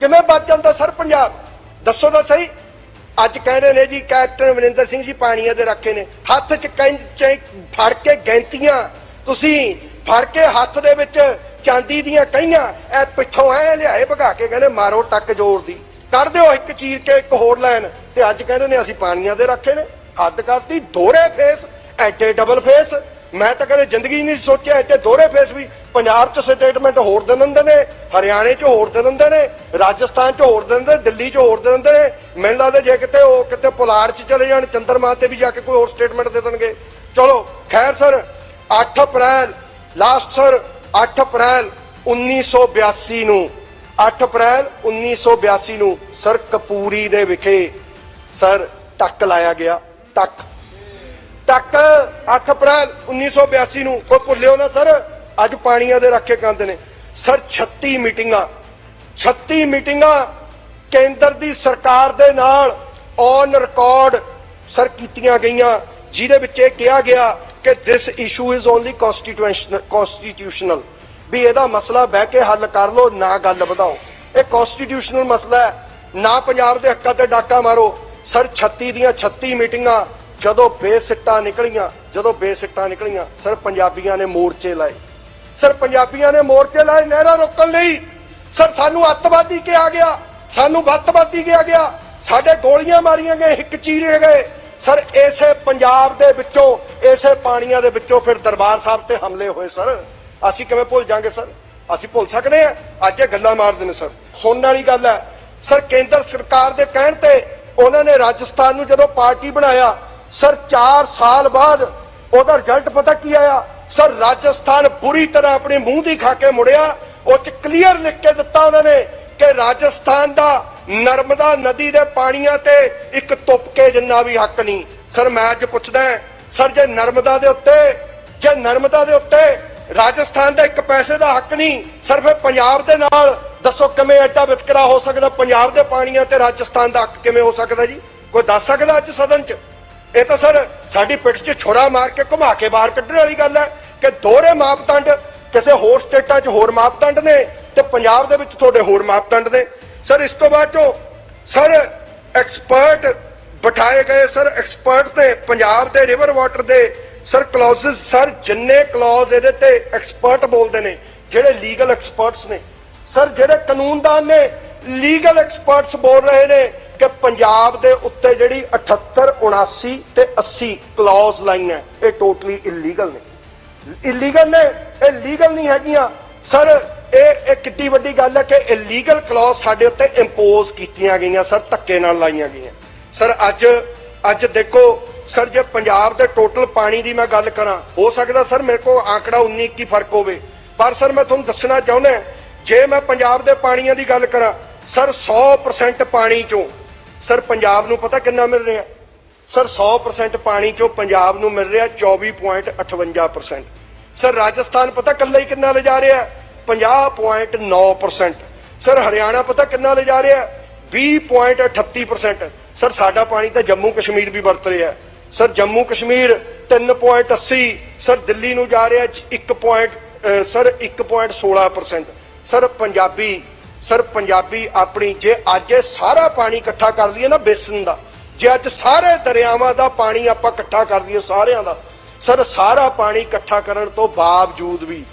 ਕਿਵੇਂ ਬਚ ਜਾਂਦਾ ਸਰ ਪੰਜਾਬ? ਦੱਸੋ ਤਾਂ ਸਹੀ। ਅੱਜ ਕਹਿ ਰਹੇ ਨੇ ਜੀ ਕੈਪਟਨ ਅਮਰਿੰਦਰ ਸਿੰਘ ਜੀ ਪਾਣੀਆਂ ਦੇ ਰੱਖੇ ਨੇ। ਹੱਥ 'ਚ ਕੈਂਚੇ ਫੜ ਕੇ ਗੈਂਤੀਆਂ। ਤੁਸੀਂ ਫੜ ਕੇ ਹੱਥ ਦੇ ਵਿੱਚ ਚਾਂਦੀ ਦੀਆਂ ਕਈਆਂ ਐ ਪਿੱਛੋਂ ਐ ਲਿਆਏ ਭਗਾ ਕੇ ਕਹਿੰਦੇ ਮਾਰੋ ਟੱਕ ਜੋਰ ਦੀ। ਕਰ ਦਿਓ ਇੱਕ ਚੀਰ ਕੇ ਇੱਕ ਹੋਰ ਲੈਣ। ਤੇ ਅੱਜ ਕਹਿੰਦੇ ਨੇ ਅਸੀਂ ਪਾਣੀਆਂ ਦੇ ਰੱਖੇ ਨੇ। ਹੱਦ ਕਰਤੀ, ਦੋਹਰੇ ਫੇਸ ਐਡੇ ਡਬਲ ਫੇਸ ਮੈਂ ਤਾਂ ਕਦੇ ਜ਼ਿੰਦਗੀ ਨਹੀਂ ਸੋਚਿਆ ਇੱਥੇ ਦੋਹਰੇ ਫੇਸ ਵੀ ਪੰਜਾਬ 'ਚ ਸਟੇਟਮੈਂਟ ਹੋਰ ਦੇ ਦਿੰਦੇ ਨੇ, ਹਰਿਆਣੇ 'ਚ ਹੋਰ ਦੇ ਦਿੰਦੇ ਨੇ, ਰਾਜਸਥਾਨ 'ਚ ਹੋਰ ਦੇ ਦਿੰਦੇ ਦਿੱਲੀ 'ਚ ਹੋਰ ਦੇ ਦਿੰਦੇ ਨੇ। ਮੈਨੂੰ ਲੱਗਦਾ ਜੇ ਕਿਤੇ ਉਹ ਕਿਤੇ ਪੁਲਾੜ 'ਚ ਚਲੇ ਜਾਣ, ਚੰਦਰਮਾ ਤੇ ਵੀ ਜਾ ਕੇ ਕੋਈ ਹੋਰ ਸਟੇਟਮੈਂਟ ਦੇ ਦੇਣਗੇ। ਚਲੋ, ਖੈਰ ਸਰ 8 ਅਪ੍ਰੈਲ ਲਾਸਟ ਸਰ 8 ਅਪ੍ਰੈਲ 1982 ਨੂੰ 8 ਅਪ੍ਰੈਲ 1982 ਨੂੰ ਸਰ ਕਪੂਰੀ ਦੇ ਵਿਖੇ ਸਰ ਟੱਕ ਲਾਇਆ ਗਿਆ, ਟੱਕ ਟੱਕ 8 ਅਪ੍ਰੈਲ 1982 ਨੂੰ। ਕੋਈ ਭੁੱਲਿਓ ਨਾ ਸਰ, ਅੱਜ ਪਾਣੀਆਂ ਦੇ ਰੱਖੇ ਕੰਦ ਨੇ। ਸਰ 36 ਮੀਟਿੰਗਾਂ। 36 ਮੀਟਿੰਗਾਂ ਕੇਂਦਰ ਦੀ ਸਰਕਾਰ ਦੇ ਨਾਲ ਔਨ ਰਿਕਾਰਡ ਸਰ ਕੀਤੀਆਂ ਗਈਆਂ, ਜਿਹਦੇ ਵਿੱਚ ਇਹ ਕਿਹਾ ਗਿਆ ਕਿ this issue is only constitutional constitutional ਵੀ ਇਹਦਾ ਮਸਲਾ ਬਹਿ ਕੇ ਹੱਲ ਕਰ ਲਓ, ਨਾ ਗੱਲ ਵਧਾਓ। ਇਹ ਕਨਸਟੀਟਿਊਸ਼ਨਲ ਮਸਲਾ ਹੈ। ਨਾ ਪੰਜਾਬ ਦੇ ਹੱਕਾਂ ਤੇ ਡਾਕਾ ਮਾਰੋ। ਸਰ 36 ਦੀਆਂ 36 ਮੀਟਿੰਗਾਂ ਜਦੋਂ ਬੇਸਿੱਟਾਂ ਨਿਕਲੀਆਂ, ਜਦੋਂ ਬੇਸਿੱਟਾਂ ਨਿਕਲੀਆਂ, ਸਰ ਪੰਜਾਬੀਆਂ ਨੇ ਮੋਰਚੇ ਲਾਏ। ਸਰ ਪੰਜਾਬੀਆਂ ਨੇ ਮੋਰਚੇ ਲਾਏ, ਨਹਿਰਾਂ ਰੋਕਣ ਲਈ। ਸਰ ਸਾਨੂੰ ਅੱਤਵਾਦੀ ਕਿਹਾ ਗਿਆ, ਸਾਨੂੰ ਵੱਤਵਾਦੀ ਕਿਹਾ ਗਿਆ। ਸਾਡੇ ਗੋਲੀਆਂ ਮਾਰੀਆਂ ਗਏ ਹਿੱਕ ਚੀਰੇ ਗਏ। ਸਰ ਇਸੇ ਪੰਜਾਬ ਦੇ ਵਿੱਚੋਂ, ਇਸੇ ਪਾਣੀਆਂ ਦੇ ਵਿੱਚੋਂ ਫਿਰ ਦਰਬਾਰ ਸਾਹਿਬ ਤੇ ਹਮਲੇ ਹੋਏ ਸਰ। ਅਸੀਂ ਕਿਵੇਂ ਭੁੱਲ ਜਾਾਂਗੇ ਸਰ? ਅਸੀਂ ਭੁੱਲ ਸਕਦੇ ਆ ਅੱਜ ਇਹ ਗੱਲਾਂ ਮਾਰਦੇ ਨੇ ਸਰ। ਸੁਣਨ ਵਾਲੀ ਗੱਲ ਹੈ। ਸਰ, ਕੇਂਦਰ ਸਰਕਾਰ ਦੇ ਕਹਿਣ ਤੇ ਉਹਨਾਂ ਨੇ ਰਾਜਸਥਾਨ ਨੂੰ ਜਦੋਂ ਪਾਰਟੀ ਬਣਾਇਆ ਸਰ 4 ਸਾਲ ਬਾਅਦ ਉਹਦਾ ਰਿਜ਼ਲਟ ਪਤਾ ਕੀ ਆਇਆ? ਸਰ, ਰਾਜਸਥਾਨ ਬੁਰੀ ਤਰ੍ਹਾਂ ਆਪਣੇ ਮੂੰਹ ਦੀ ਖਾ ਕੇ ਮੁੜਿਆ। ਉਹ ਚ ਕਲੀਅਰ ਲਿਖ ਕੇ ਦਿੱਤਾ ਉਹਨਾਂ ਨੇ ਕਿ ਰਾਜਸਥਾਨ ਦਾ ਨਰਮਦਾ ਨਦੀ ਦੇ ਪਾਣੀਆਂ ਤੇ ਇੱਕ ਤੁਪਕੇ ਜਿੰਨਾ ਵੀ ਹੱਕ ਨਹੀਂ। ਸਰ, ਮੈਂ ਅੱਜ ਪੁੱਛਦਾ ਸਰ, ਜੇ ਨਰਮਦਾ ਦੇ ਉੱਤੇ, ਜੇ ਨਰਮਦਾ ਦੇ ਉੱਤੇ ਰਾਜਸਥਾਨ ਦਾ ਇੱਕ ਪੈਸੇ ਦਾ ਹੱਕ ਨਹੀਂ ਸਿਰਫ ਪੰਜਾਬ ਦੇ ਨਾਲ ਦੱਸੋ ਕਿਵੇਂ ਐਡਾ ਵਿਤਕਰਾ ਹੋ ਸਕਦਾ? ਪੰਜਾਬ ਦੇ ਪਾਣੀਆਂ ਤੇ ਰਾਜਸਥਾਨ ਦਾ ਹੱਕ ਕਿਵੇਂ ਹੋ ਸਕਦਾ ਜੀ? ਕੋਈ ਦੱਸ ਸਕਦਾ ਅੱਜ ਸਦਨ 'ਚ? ਇਹ ਤਾਂ ਸਰ, ਸਾਡੀ ਪਿੱਠ 'ਚ ਛੁਰਾ ਮਾਰ ਕੇ ਘੁਮਾ ਕੇ ਬਾਹਰ ਕੱਢਣ ਵਾਲੀ ਗੱਲ ਹੈ ਕਿ ਦੋਹਰੇ ਮਾਪਦੰਡ ਕਿਸੇ ਹੋਰ ਸਟੇਟਾਂ 'ਚ ਹੋਰ ਮਾਪਦੰਡ ਨੇ ਤੇ ਪੰਜਾਬ ਦੇ ਵਿੱਚ ਤੁਹਾਡੇ ਹੋਰ ਮਾਪਦੰਡ ਨੇ। ਸਰ, ਇਸ ਤੋਂ ਬਾਅਦ 'ਚੋਂ ਸਰ ਐਕਸਪਰਟ ਬਿਠਾਏ ਗਏ ਸਰ ਐਕਸਪਰਟ ਨੇ ਪੰਜਾਬ ਦੇ ਰਿਵਰ ਵਾਟਰ ਦੇ ਸਰ ਕਲੌਜ਼ਸ ਸਰ, ਜਿੰਨੇ ਕਲੌਜ਼ ਇਹਦੇ ਤੇ ਐਕਸਪਰਟ ਬੋਲਦੇ ਨੇ, ਜਿਹੜੇ ਲੀਗਲ ਐਕਸਪਰਟਸ ਨੇ। ਸਰ, ਜਿਹੜੇ ਕਾਨੂੰਨਦਾਨ ਨੇ ਲੀਗਲ ਐਕਸਪਰਟਸ ਬੋਲ ਰਹੇ ਨੇ ਕਿ ਪੰਜਾਬ ਦੇ ਉੱਤੇ ਜਿਹੜੀ 78 79 ਤੇ 80 ਕਲੌਜ਼ ਲਾਈਆਂ, ਇਹ ਟੋਟਲੀ ਇਲੀਗਲ ਨੇ। ਇਲੀਗਲ ਨੇ, ਇਹ ਲੀਗਲ ਨਹੀਂ ਹੈਗੀਆਂ। ਸਰ ਇਹ ਇਹ ਕਿੱਡੀ ਵੱਡੀ ਗੱਲ ਹੈ ਕਿ ਇਲੀਗਲ ਕਲੌਜ਼ ਸਾਡੇ ਉੱਤੇ ਇੰਪੋਜ਼ ਕੀਤੀਆਂ ਗਈਆਂ ਸਰ ਧੱਕੇ ਨਾਲ ਲਾਈਆਂ ਗਈਆਂ। ਸਰ ਅੱਜ ਅੱਜ ਦੇਖੋ ਸਰ ਜੇ ਪੰਜਾਬ ਦੇ ਟੋਟਲ ਪਾਣੀ ਦੀ ਮੈਂ ਗੱਲ ਕਰਾਂ, ਹੋ ਸਕਦਾ ਸਰ ਮੇਰੇ ਕੋਲ ਆંકੜਾ 19 21 ਫ਼ਰਕ ਹੋਵੇ। ਪਰ ਸਰ ਮੈਂ ਤੁਹਾਨੂੰ ਦੱਸਣਾ ਚਾਹੁੰਦਾ, ਜੇ ਮੈਂ ਪੰਜਾਬ ਦੇ ਪਾਣੀਆਂ ਦੀ ਗੱਲ ਕਰਾਂ ਸਰ 100% ਪਾਣੀ ਚੋਂ ਸਰ, ਪੰਜਾਬ ਨੂੰ ਪਤਾ ਕਿੰਨਾ ਮਿਲ ਰਿਹਾ? ਸਰ 100% ਪਾਣੀ ਚੋਂ ਪੰਜਾਬ ਨੂੰ ਮਿਲ ਰਿਹਾ? 24.58% ਸਰ, ਰਾਜਸਥਾਨ ਪਤਾ ਕੱਲਾ ਹੀ ਕਿੰਨਾ ਲੈ ਜਾ ਰਿਹਾ? 50.9% ਸਰ, ਹਰਿਆਣਾ ਪਤਾ ਕਿੰਨਾ ਲੈ ਜਾ ਰਿਹਾ? 20.38% ਸਰ, ਸਾਡਾ ਪਾਣੀ ਤਾਂ ਜੰਮੂ ਕਸ਼ਮੀਰ ਵੀ ਵਰਤ ਰਿਹਾ। ਸਰ ਜੰਮੂ ਕਸ਼ਮੀਰ 3.80 ਸਰ, ਦਿੱਲੀ ਨੂੰ ਜਾ ਰਿਹਾ 1. ਅਹ, sir 1.16% sir, Punjabi sir Punjabi ਆਪਣੀ ਜੇ ਅੱਜ ਇਹ ਸਾਰਾ ਪਾਣੀ ਇਕੱਠਾ ਕਰ ਲਈਏ ਨਾ ਬੇਸਨ ਦਾ, ਜੇ ਅੱਜ ਸਾਰੇ ਦਰਿਆਵਾਂ ਦਾ ਪਾਣੀ ਆਪਾਂ ਇਕੱਠਾ ਕਰ ਲਈਏ ਸਾਰਿਆਂ ਦਾ, ਸਰ ਸਾਰਾ ਪਾਣੀ ਇਕੱਠਾ ਕਰਨ ਤੋਂ ਬਾਵਜੂਦ ਵੀ,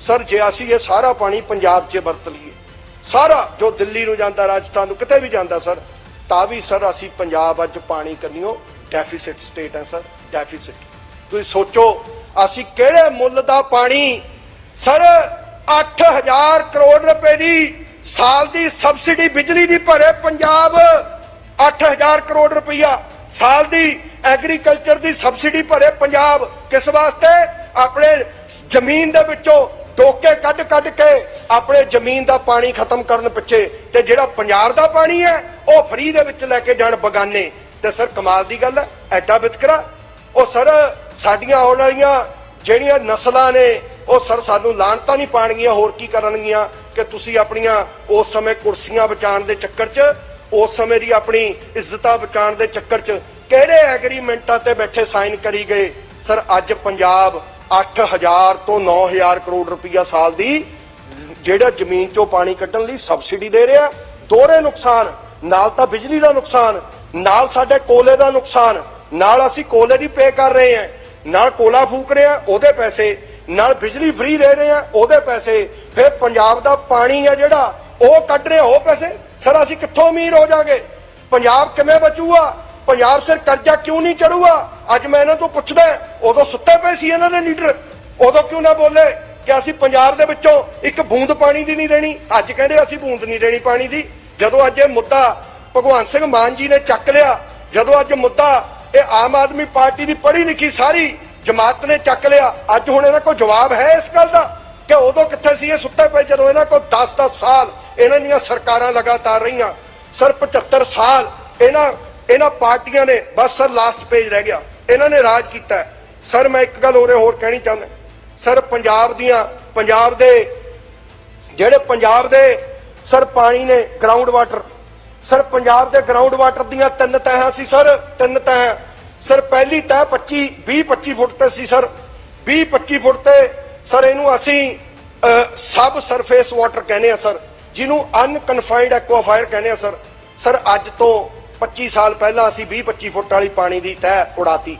ਸਰ ਜੇ ਅਸੀਂ ਇਹ ਸਾਰਾ ਪਾਣੀ ਪੰਜਾਬ 'ਚ ਵਰਤ ਲਈਏ, ਸਾਰਾ ਜੋ ਦਿੱਲੀ ਨੂੰ ਜਾਂਦਾ, ਰਾਜਸਥਾਨ ਨੂੰ ਕਿਤੇ ਵੀ ਜਾਂਦਾ ਸਰ, ਤਾਂ ਵੀ ਸਰ ਅਸੀਂ ਪੰਜਾਬ ਅੱਜ ਪਾਣੀ ਕੰਨਿਓ ਡੈਫਿਸਿਟ ਸਟੇਟ ਹੈ ਸਰ ਡੈਫਿਸਿਟ ਤੁਸੀਂ ਸੋਚੋ, ਅਸੀਂ ਕਿਹੜੇ ਮੁੱਲ ਦਾ ਪਾਣੀ, ਸਰ 8000 ਕਰੋੜ ਰੁਪਏ ਦੀ ਸਾਲ ਦੀ ਸਬਸਿਡੀ ਬਿਜਲੀ ਦੀ ਭਰੇ ਪੰਜਾਬ 8000 ਕਰੋੜ ਰੁਪਈਆ। ਸਾਲ ਦੀ ਐਗਰੀਕਲਚਰ ਦੀ ਸਬਸਿਡੀ ਭਰੇ ਪੰਜਾਬ। ਕਿਸ ਵਾਸਤੇ? ਆਪਣੇ ਜ਼ਮੀਨ ਦੇ ਵਿੱਚੋਂ ਡੋਕੇ ਕੱਢ ਕੱਢ ਕੇ ਆਪਣੇ ਜ਼ਮੀਨ ਦਾ ਪਾਣੀ ਖਤਮ ਕਰਨ ਪਿੱਛੇ ਤੇ ਜਿਹੜਾ ਪੰਜਾਬ ਦਾ ਪਾਣੀ ਹੈ, ਉਹ ਫਰੀ ਦੇ ਵਿੱਚ ਲੈ ਕੇ ਜਾਣ ਬਗਾਨੇ। ਤੇ ਸਰ, ਕਮਾਲ ਦੀ ਗੱਲ ਹੈ, ਐਡਾ ਵਿਤਕਰਾ। ਉਹ ਸਰ, ਸਾਡੀਆਂ ਆਉਣ ਵਾਲੀਆਂ ਜਿਹੜੀਆਂ ਨਸਲਾਂ ਨੇ, ਉਹ ਸਰ, ਸਾਨੂੰ ਲਾਣਤਾਂ ਨਹੀਂ ਪਾਣਗੀਆਂ, ਹੋਰ ਕੀ ਕਰਨਗੀਆਂ? ਕਿ ਤੁਸੀਂ ਆਪਣੀਆਂ ਉਸ ਸਮੇਂ ਕੁਰਸੀਆਂ ਬਚਾਉਣ ਦੇ ਚੱਕਰ 'ਚ, ਉਸ ਸਮੇਂ ਦੀ ਆਪਣੀ ਇੱਜ਼ਤਾਂ ਬਚਾਉਣ ਦੇ ਚੱਕਰ 'ਚ ਕਿਹੜੇ ਐਗਰੀਮੈਂਟਾਂ ਤੇ ਬੈਠੇ ਸਾਈਨ ਕਰੀ ਗਏ? ਸਰ, ਅੱਜ ਪੰਜਾਬ 8000 ਤੋਂ 9000 ਕਰੋੜ ਰੁਪਈਆ ਸਾਲ ਦੀ ਜਿਹੜਾ ਜ਼ਮੀਨ 'ਚੋਂ ਪਾਣੀ ਕੱਢਣ ਲਈ ਸਬਸਿਡੀ ਦੇ ਰਿਹਾ, ਦੋਹਰੇ ਨੁਕਸਾਨ, ਨਾਲ ਤਾਂ ਬਿਜਲੀ ਦਾ ਨੁਕਸਾਨ, ਨਾਲ ਸਾਡੇ ਕੋਲੇ ਦਾ ਨੁਕਸਾਨ, ਨਾਲ ਅਸੀਂ ਕੋਲੇ ਦੀ ਪੇ ਕਰ ਰਹੇ ਹਾਂ, ਨਾਲ ਕੋਲਾ ਫੂਕ ਰਹੇ ਹਾਂ ਉਹਦੇ ਪੈਸੇ, ਨਾਲ ਬਿਜਲੀ ਫ੍ਰੀ ਦੇ ਰਹੇ ਹਾਂ, ਉਹਦੇ ਪੈਸੇ ਫਿਰ ਪੰਜਾਬ ਦਾ ਪਾਣੀ ਆ ਜਿਹੜਾ, ਉਹ ਕੱਢ ਰਹੇ ਉਹ ਪੈਸੇ? ਸਰ, ਅਸੀਂ ਕਿੱਥੋਂ ਅਮੀਰ ਹੋ ਜਾਾਂਗੇ? ਪੰਜਾਬ ਕਿਵੇਂ ਬਚੂਗਾ? ਪੰਜਾਬ ਸਿਰ ਕਰਜ਼ਾ ਕਿਉਂ ਨਹੀਂ ਚੜੂਗਾ? ਅੱਜ ਮੈਂ ਇਹਨਾਂ ਤੋਂ ਪੁੱਛਦਾ ਉਦੋਂ ਸੁੱਤੇ ਪਏ ਸੀ ਇਹਨਾਂ ਦੇ ਲੀਡਰ। ਉਦੋਂ ਕਿਉਂ ਨਾ ਬੋਲੇ ਕਿ ਅਸੀਂ ਪੰਜਾਬ ਦੇ ਵਿੱਚੋਂ ਇੱਕ ਬੂੰਦ ਪਾਣੀ ਦੀ ਨਹੀਂ ਦੇਣੀ? ਅੱਜ ਕਹਿੰਦੇ ਅਸੀਂ ਬੂੰਦ ਨਹੀਂ ਦੇਣੀ ਪਾਣੀ ਦੀ। ਜਦੋਂ ਅੱਜ ਇਹ ਮੁੱਦਾ ਭਗਵਾਨ ਸਿੰਘ ਮਾਨ ਜੀ ਨੇ ਚੱਕ ਲਿਆ, ਜਦੋਂ ਅੱਜ ਮੁੱਦਾ ਇਹ ਆਮ ਆਦਮੀ ਪਾਰਟੀ ਦੀ ਪੜ੍ਹੀ ਲਿਖੀ ਸਾਰੀ ਜਮਾਤ ਨੇ ਚੱਕ ਲਿਆ, ਅੱਜ ਹੁਣ ਇਹਨਾਂ ਕੋਲ ਜਵਾਬ ਹੈ ਇਸ ਗੱਲ ਦਾ? ਕਿ ਉਦੋਂ ਕਿੱਥੇ ਸੀ ਇਹ ਸੁੱਤੇ ਪਏ ਜਦੋਂ ਇਹਨਾਂ ਕੋਲ 10-10 ਸਾਲ ਇਹਨਾਂ ਦੀਆਂ ਸਰਕਾਰਾਂ ਲਗਾਤਾਰ ਰਹੀਆਂ। ਸਰ 75 ਸਾਲ ਇਹਨਾਂ ਇਹਨਾਂ ਪਾਰਟੀਆਂ ਨੇ ਬਸ ਸਰ ਲਾਸਟ ਪੇਜ ਰਹਿ ਗਿਆ। ਇਹਨਾਂ ਨੇ ਰਾਜ ਕੀਤਾ। ਸਰ ਮੈਂ ਇੱਕ ਗੱਲ ਹੋਰੇ ਹੋਰ ਕਹਿਣੀ ਚਾਹੁੰਦਾ। ਸਰ ਪੰਜਾਬ ਦੀਆਂ, ਪੰਜਾਬ ਦੇ ਜਿਹੜੇ ਪੰਜਾਬ ਦੇ ਸਰ ਪਾਣੀ ਨੇ ਗਰਾਊਂਡ ਵਾਟਰ ਸਰ ਪੰਜਾਬ ਦੇ ਗਰਾਊਂਡ ਵਾਟਰ ਦੀਆਂ ਤਿੰਨ ਤਹਾਂ ਸੀ ਸਰ, ਤਿੰਨ ਤਹਾਂ। ਸਰ ਪਹਿਲੀ ਤਹ 25 20 25 ਫੁੱਟ ਤੇ ਸੀ ਸਰ। 20 25 ਫੁੱਟ ਤੇ ਸਰ, ਇਹਨੂੰ ਅਸੀਂ ਸਬ ਸਰਫੇਸ ਵਾਟਰ ਕਹਿੰਦੇ ਆ, ਸਰ। ਜਿਹਨੂੰ ਅਨਕਨਫਾਈਨਡ ਐਕਵਾਫਾਇਰ ਕਹਿੰਦੇ ਆ, ਸਰ। ਸਰ, ਅੱਜ ਤੋਂ 25 ਸਾਲ ਪਹਿਲਾਂ ਅਸੀਂ 20 25 ਫੁੱਟ ਵਾਲੀ ਪਾਣੀ ਦੀ ਤਹਿ ਉਡਾਤੀ।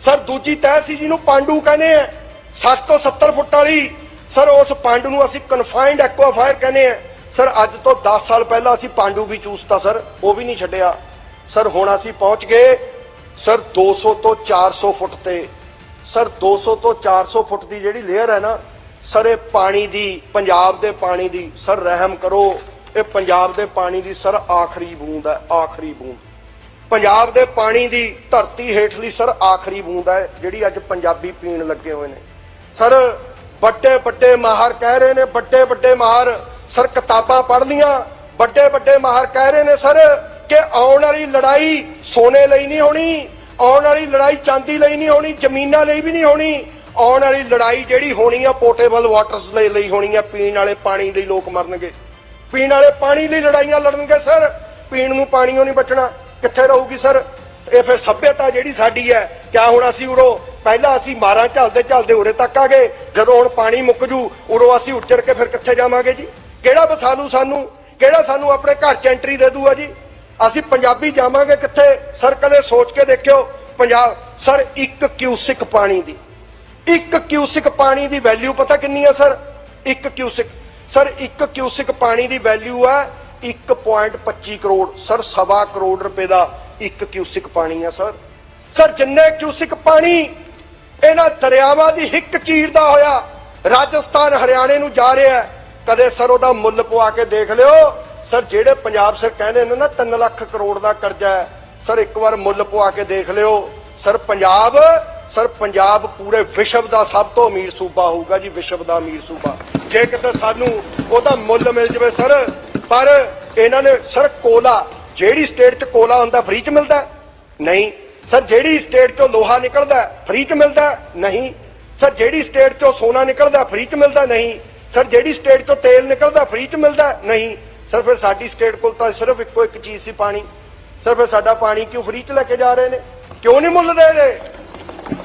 ਸਰ, ਦੂਜੀ ਤਹਿ ਸੀ ਜਿਹਨੂੰ ਪਾਂਡੂ ਕਹਿੰਦੇ ਆ। 60 ਤੋਂ 70 ਫੁੱਟ ਵਾਲੀ। ਸਰ, ਉਸ ਪਾਂਡੂ ਨੂੰ ਅਸੀਂ ਕਨਫਾਈਨਡ ਐਕਵਾਫਾਇਰ ਕਹਿੰਦੇ ਆ। ਸਰ, ਅੱਜ ਤੋਂ 10 ਸਾਲ ਪਹਿਲਾਂ ਅਸੀਂ ਪਾਂਡੂ ਵੀ ਚੂਸਤਾ, ਸਰ। ਉਹ ਵੀ ਨਹੀਂ ਛੱਡਿਆ। ਸਰ, ਹੁਣ ਅਸੀਂ ਪਹੁੰਚ ਗਏ। ਸਰ 200 ਤੋਂ 400 ਫੁੱਟ ਤੇ ਸਰ 200 ਤੋਂ 400 ਫੁੱਟ ਦੀ ਜਿਹੜੀ ਲੇਅਰ ਹੈ ਨਾ, ਸਰ, ਇਹ ਪਾਣੀ ਦੀ, ਪੰਜਾਬ ਦੇ ਪਾਣੀ ਦੀ, ਸਰ, ਰਹਿਮ ਕਰੋ। ਇਹ ਪੰਜਾਬ ਦੇ ਪਾਣੀ ਦੀ, ਸਰ, ਆਖਰੀ ਬੂੰਦ ਹੈ, ਆਖਰੀ ਬੂੰਦ। ਪੰਜਾਬ ਦੇ ਪਾਣੀ ਦੀ ਧਰਤੀ ਹੇਠਲੀ, ਸਰ, ਆਖਰੀ ਬੂੰਦ ਹੈ, ਜਿਹੜੀ ਅੱਜ ਪੰਜਾਬੀ ਪੀਣ ਲੱਗੇ ਹੋਏ ਨੇ। ਸਰ, ਵੱਡੇ ਵੱਡੇ ਮਾਹਰ ਕਹਿ ਰਹੇ ਨੇ, ਵੱਡੇ ਵੱਡੇ ਮਾਹਰ, ਸਰ, ਕਿਤਾਬਾਂ ਪੜ੍ਹਨੀਆਂ ਵੱਡੇ ਵੱਡੇ ਮਾਹਰ ਕਹਿ ਰਹੇ ਨੇ, ਸਰ, ਕਿ ਆਉਣ ਵਾਲੀ ਲੜਾਈ ਸੋਨੇ ਲਈ ਨਹੀਂ ਹੋਣੀ। ਆਉਣ ਵਾਲੀ ਲੜਾਈ ਚਾਂਦੀ ਲਈ ਨਹੀਂ ਹੋਣੀ, ਜ਼ਮੀਨਾਂ ਲਈ ਵੀ ਨਹੀਂ ਹੋਣੀ। ਆਉਣ ਵਾਲੀ ਲੜਾਈ ਜਿਹੜੀ ਹੋਣੀ ਆ ਪੋਰਟੇਬਲ ਵਾਟਰਸ ਲਈ ਲਈ ਹੋਣੀ ਆ, ਪੀਣ ਵਾਲੇ ਪਾਣੀ ਲਈ ਲੋਕ ਮਰਨਗੇ। ਪੀਣ ਵਾਲੇ ਪਾਣੀ ਲਈ ਲੜਾਈਆਂ ਲੜਨਗੇ, ਸਰ। ਪੀਣ ਨੂੰ ਪਾਣੀੋਂ ਨਹੀਂ ਬਚਣਾ। ਕਿੱਥੇ ਰਹੂਗੀ, ਸਰ? ਇਹ ਫਿਰ ਸੱਭਿਅਤਾ ਜਿਹੜੀ ਸਾਡੀ ਹੈ, ਕਿਆ ਹੁਣ ਅਸੀਂ ਉਰੋ, ਪਹਿਲਾਂ ਅਸੀਂ ਮਾਰਾਂ ਝਲਦੇ ਝਲਦੇ ਉਰੇ ਤੱਕ ਆ ਗਏ। ਜਦੋਂ ਹੁਣ ਪਾਣੀ ਮੁੱਕ ਜੂ, ਉਰੋ ਅਸੀਂ ਉੱਜੜ ਕੇ ਫਿਰ ਕਿੱਥੇ ਜਾਵਾਂਗੇ ਜੀ? ਕਿਹੜਾ ਵਸਾਲੂ ਸਾਨੂੰ? ਕਿਹੜਾ ਸਾਨੂੰ ਆਪਣੇ ਘਰ ਚ ਐਂਟਰੀ ਦੇ ਦੂਗਾ ਜੀ? ਅਸੀਂ ਪੰਜਾਬੀ ਜਾਵਾਂਗੇ ਕਿੱਥੇ? ਸਰ, ਕਦੇ ਸੋਚ ਕੇ ਦੇਖਿਓ ਪੰਜਾਬ ਸਰ, ਇੱਕ ਕਿਊਸਿਕ ਪਾਣੀ ਦੀ। ਇੱਕ ਕਿਊਸਿਕ ਪਾਣੀ ਦੀ ਵੈਲਿਊ ਪਤਾ ਕਿੰਨੀ ਹੈ ਸਰ? ਇੱਕ ਕਿਊਸਿਕ। ਸਰ, ਇੱਕ ਕਿਊਸਿਕ ਪਾਣੀ ਦੀ ਵੈਲਿਊ ਹੈ 1.25 ਕਰੋੜ। ਸਰ, ਸਵਾ ਕਰੋੜ ਰੁਪਏ ਦਾ ਇੱਕ ਕਿਊਸਿਕ ਪਾਣੀ ਹੈ ਸਰ। ਸਰ, ਜਿੰਨੇ ਕਿਊਸਿਕ ਪਾਣੀ ਇਹਨਾਂ ਦਰਿਆਵਾਂ ਦੀ ਹਿੱਕ ਚੀਰਦਾ ਹੋਇਆ, ਰਾਜਸਥਾਨ, ਹਰਿਆਣੇ ਨੂੰ ਜਾ ਰਿਹਾ, ਕਦੇ ਸਰ ਉਹਦਾ ਮੁੱਲ ਪਵਾ ਕੇ ਦੇਖ ਲਿਓ। ਸਰ, ਜਿਹੜੇ ਪੰਜਾਬ ਸਰ ਕਹਿੰਦੇ ਨੇ ਨਾ 3 ਲੱਖ ਕਰੋੜ ਦਾ ਕਰਜ਼ਾ ਹੈ। ਸਰ, ਇੱਕ ਵਾਰ ਮੁੱਲ ਪਵਾ ਕੇ ਦੇਖ ਲਿਓ। ਸਰ, ਪੰਜਾਬ ਸਰ, ਪੰਜਾਬ ਪੂਰੇ ਵਿਸ਼ਵ ਦਾ ਸਭ ਤੋਂ ਅਮੀਰ ਸੂਬਾ ਹੋਊਗਾ ਜੀ, ਵਿਸ਼ਵ ਦਾ ਅਮੀਰ ਸੂਬਾ। ਜੇ ਕਿਤੇ ਸਾਨੂੰ ਉਹਦਾ ਮੁੱਲ ਮਿਲ ਜਵੇ ਸਰ, ਪਰ ਇਹਨਾਂ ਨੇ ਸਰ ਕੋਲਾ, ਜਿਹੜੀ ਸਟੇਟ 'ਚ ਕੋਲਾ ਹੁੰਦਾ ਫ੍ਰੀ 'ਚ ਮਿਲਦਾ? ਨਹੀਂ। ਸਰ, ਜਿਹੜੀ ਸਟੇਟ 'ਚੋਂ ਲੋਹਾ ਨਿਕਲਦਾ ਫ੍ਰੀ 'ਚ ਮਿਲਦਾ? ਨਹੀਂ। ਸਰ, ਜਿਹੜੀ ਸਟੇਟ 'ਚੋਂ ਸੋਨਾ ਨਿਕਲਦਾ ਫ੍ਰੀ 'ਚ ਮਿਲਦਾ? ਨਹੀਂ। ਸਰ, ਜਿਹੜੀ ਸਟੇਟ 'ਚੋਂ ਤੇਲ ਨਿਕਲਦਾ ਫ੍ਰੀ 'ਚ ਮਿਲਦਾ? ਨਹੀਂ। ਸਰ, ਫਿਰ ਸਾਡੀ ਸਟੇਟ ਕੋਲ ਤਾਂ ਸਿਰਫ ਇੱਕੋ ਇੱਕ ਚੀਜ਼ ਸੀ ਪਾਣੀ। ਸਰ, ਫਿਰ ਸਾਡਾ ਪਾਣੀ ਕਿਉਂ ਫ੍ਰੀ 'ਚ ਲੈ ਕੇ ਜਾ ਰਹੇ ਨੇ? ਕਿਉਂ ਨਹੀਂ ਮੁੱਲ ਦੇ ਰਹੇ?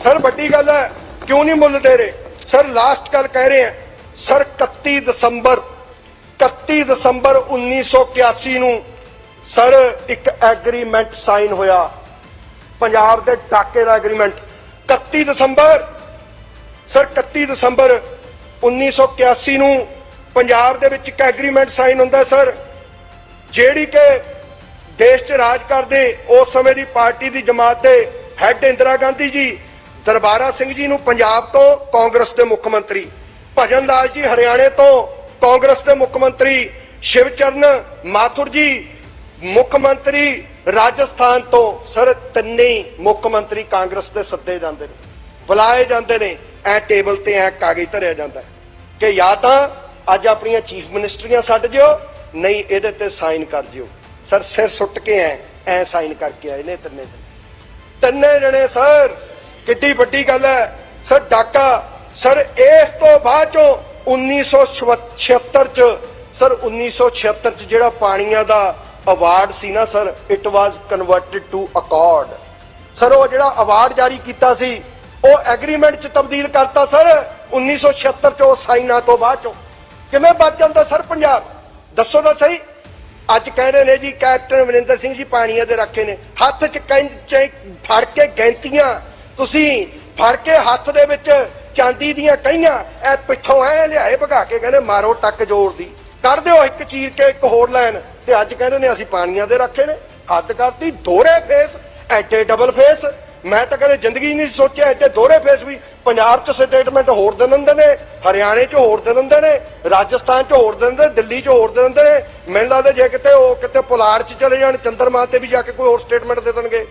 ਸਰ, ਵੱਡੀ ਗੱਲ ਹੈ, ਕਿਉਂ ਨਹੀਂ ਮੁੱਲ ਦੇ ਰਹੇ? ਸਰ ਲਾਸਟ ਗੱਲ ਕਹਿ ਰਹੇ ਆ ਸਰ 31 ਦਸੰਬਰ 31 ਦਸੰਬਰ 1981 ਨੂੰ ਸਰ, ਇੱਕ ਐਗਰੀਮੈਂਟ ਸਾਈਨ ਹੋਇਆ। ਪੰਜਾਬ ਦੇ ਡਾਕੇ ਦਾ ਐਗਰੀਮੈਂਟ 31 ਦਸੰਬਰ, ਸਰ 31 ਦਸੰਬਰ 1981 ਨੂੰ ਪੰਜਾਬ ਦੇ ਵਿੱਚ ਇੱਕ ਐਗਰੀਮੈਂਟ ਸਾਈਨ ਹੁੰਦਾ, ਸਰ, ਜਿਹੜੀ ਕਿ ਦੇਸ਼ 'ਚ ਰਾਜ ਕਰਦੇ ਉਸ ਸਮੇਂ ਦੀ ਪਾਰਟੀ ਦੀ ਜਮਾਤ ਦੇ ਹੈੱਡ ਇੰਦਰਾ ਗਾਂਧੀ ਜੀ, ਦਰਬਾਰਾ ਸਿੰਘ ਜੀ ਨੂੰ ਪੰਜਾਬ ਤੋਂ ਕਾਂਗਰਸ ਦੇ ਮੁੱਖ ਮੰਤਰੀ, ਭਜਨ ਲਾਲ ਜੀ ਹਰਿਆਣੇ ਤੋਂ ਕਾਂਗਰਸ ਦੇ ਮੁੱਖ ਮੰਤਰੀ, ਸ਼ਿਵਚਰਨ ਮਾਥੁਰ ਜੀ, ਮੁੱਖ ਮੰਤਰੀ ਰਾਜਸਥਾਨ ਤੋਂ, ਸਰ, ਤਿੰਨੇ ਮੁੱਖ ਮੰਤਰੀ ਕਾਂਗਰਸ ਦੇ ਸੱਦੇ ਜਾਂਦੇ ਨੇ, ਬੁਲਾਏ ਜਾਂਦੇ ਨੇ, ਐ ਟੇਬਲ ਤੇ ਐ ਕਾਗਜ਼ ਧਰਿਆ ਜਾਂਦਾ ਕਿ ਜਾਂ ਤਾਂ ਅੱਜ ਆਪਣੀਆਂ ਚੀਫ ਮਿਨਿਸਟਰੀਆਂ ਛੱਡ ਜਿਓ, ਨਹੀਂ ਇਹਦੇ ਤੇ ਸਾਈਨ ਕਰ ਜਿਓ। ਸਰ, ਸਿਰ ਸੁੱਟ ਕੇ ਐ ਐ ਸਾਈਨ ਕਰਕੇ ਆਏ ਨੇ ਤਿੰਨੇ ਤਿੰਨੇ ਜਣੇ, ਸਰ, ਕਿੱਡੀ ਵੱਡੀ ਗੱਲ ਹੈ। ਸਰ, ਡਾਕਾ, ਸਰ, ਇਸ ਤੋਂ ਬਾਅਦ ਚੋਂ 1976 ਚ, ਸਰ 1976 ਚ ਜਿਹੜਾ ਪਾਣੀਆਂ ਦਾ ਅਵਾਰਡ ਸੀ ਨਾ, sir it was converted to accord sir, ਉਹ ਜਿਹੜਾ ਅਵਾਰਡ ਜਾਰੀ ਕੀਤਾ ਸੀ, ਉਹ ਐਗਰੀਮੈਂਟ ਚ ਤਬਦੀਲ ਕਰਤਾ, ਸਰ 1976 ਚ ਉਹ ਸਾਈਨਾਂ ਤੋਂ ਬਾਅਦ ਚੋਂ। ਕਿਵੇਂ ਬਚ ਜਾਂਦਾ ਸਰ ਪੰਜਾਬ? ਦੱਸੋ ਤਾਂ ਸਹੀ। ਅੱਜ ਕਹਿੰਦੇ ਨੇ ਜੀ, ਕੈਪਟਨ ਅਮਰਿੰਦਰ ਸਿੰਘ ਜੀ ਪਾਣੀਆਂ ਦੇ ਰੱਖੇ ਨੇ। ਹੱਥ 'ਚ ਕੈਂਚੇ ਫੜ ਕੇ ਗੈਂਤੀਆਂ। ਤੁਸੀਂ ਫੜ ਕੇ ਹੱਥ ਦੇ ਵਿੱਚ ਚਾਂਦੀ ਦੀਆਂ ਕਈਆਂ ਐ ਪਿੱਠੋਂ ਐ ਲਿਆਏ ਭਗਾ ਕੇ ਕਹਿੰਦੇ ਮਾਰੋ ਟੱਕ ਜੋਰ ਦੀ। ਕਰ ਦਿਓ ਇੱਕ ਚੀਰ ਕੇ, ਇੱਕ ਹੋਰ ਲੈਣ ਤੇ ਅੱਜ ਕਹਿੰਦੇ ਨੇ ਅਸੀਂ ਪਾਣੀਆਂ ਦੇ ਰੱਖੇ ਨੇ। ਹੱਦ ਕਰਤੀ, ਦੋਹਰੇ ਫੇਸ, ਐਡੇ ਡਬਲ ਫੇਸ ਮੈਂ ਤਾਂ ਕਦੇ ਜ਼ਿੰਦਗੀ ਨਹੀਂ ਸੋਚਿਆ ਐਡੇ ਦੋਹਰੇ ਫੇਸ ਵੀ ਪੰਜਾਬ 'ਚ ਸਟੇਟਮੈਂਟ ਹੋਰ ਦੇ ਦਿੰਦੇ ਨੇ, ਹਰਿਆਣੇ 'ਚ ਹੋਰ ਦੇ ਦਿੰਦੇ ਨੇ, ਰਾਜਸਥਾਨ 'ਚ ਹੋਰ ਦੇ ਦਿੰਦੇ ਦਿੱਲੀ 'ਚ ਹੋਰ ਦੇ ਦਿੰਦੇ ਨੇ। ਮੈਨੂੰ ਲੱਗਦਾ ਜੇ ਕਿਤੇ ਉਹ ਕਿਤੇ ਪੁਲਾੜ 'ਚ ਚਲੇ ਜਾਣ, ਚੰਦਰਮਾ ਤੇ ਵੀ ਜਾ ਕੇ ਕੋਈ ਹੋਰ ਸਟੇਟਮੈਂਟ ਦੇ ਦੇਣਗੇ।